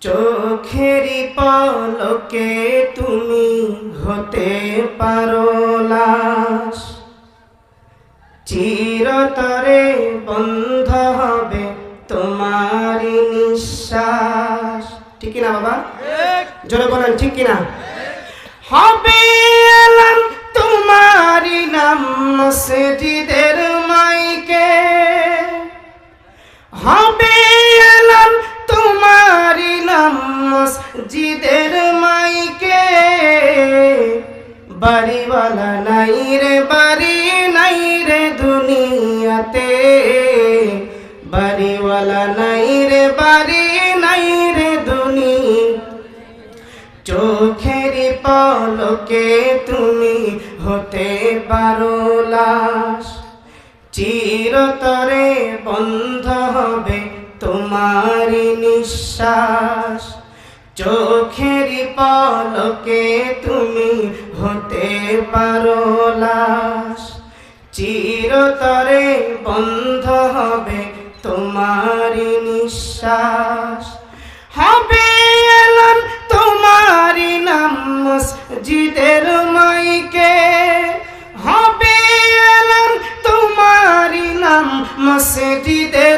চোখেরই পলকে তুমি হতে পারো লাশ। চিরতরে বন্ধ হবে তোমার নিঃশ্বাস। ঠিক না বাবা? জোরে বলেন, ঠিক কিনা? হবে এলান তোমারই নাম মসজিদের মাইকে। হবে মসজিদের মাইকে। বাড়িওয়ালা নাই রে, বাড়ি নাই রে দুনিয়াতে। বাড়িওয়ালা নাই রে, বাড়ি নাই রে দুনিয়া চোখের পলকে তুমি হতে পারো লাশ। চিরতরে বন্ধ হবে তোমার নিঃশ্বাস। চোখের পলকে তুমি হতে পারো লাশ। চিরতরে বন্ধ হবে তোমার নিঃশ্বাস। হবে এলান তোমারি নাম মসজিদের মাইকে। হবে এলান তোমারি নাম মসজিদের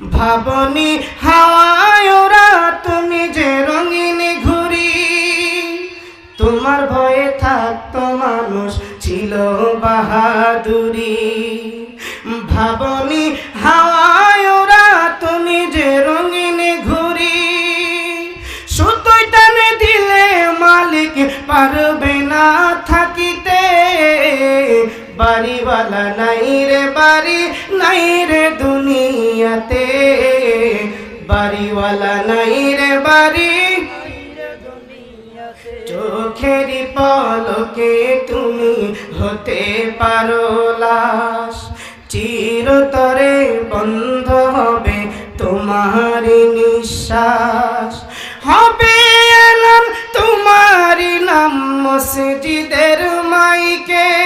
ভাবনি হাওয়ায় ওরা তুমি যে রঙিন ঘুরি। তোমার ভয়ে থাকতো মানুষ, ছিল বাহাদুরি। ভাবনি হাওয়ায় ওরা তুমি যে রঙিন ঘুরি। সুতোই টানে দিলে মালিক পারবে না থাকিতে। বাড়িওয়ালা নাই রে, বাড়ি নাই রে দুনিয়াতে। বাড়িওয়ালা নাই রে বাড়ি। চোখেরই পলকে তুমি হতে পারো লাশ। চিরতরে বন্ধ হবে তোমার নিঃশ্বাস। হবে এলাম তোমারি নাম মসজিদের মাইকে।